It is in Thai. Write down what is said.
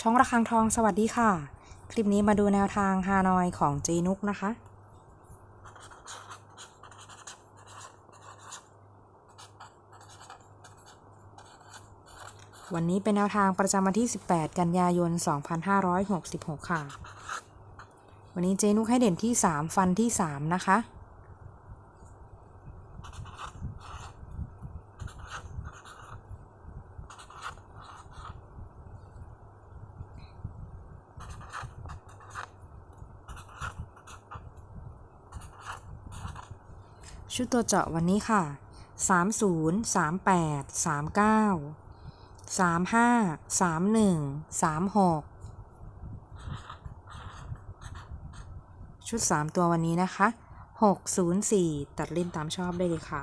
ช่องระฆังทองสวัสดีค่ะ คลิปนี้มาดูแนวทางฮานอยของเจนุกนะคะ วันนี้เป็นแนวทางประจำวันที่ 18 กันยายน 2566 ค่ะ วันนี้เจนุกให้เด่นที่ 3 ฟันที่ 3 นะคะ ชุดตัวเจาะวันนี้ค่ะ 30 38 39 35 31 36 ชุด 3 ตัววันนี้นะคะ 604 ตัดเล่นตามชอบได้เลยค่ะ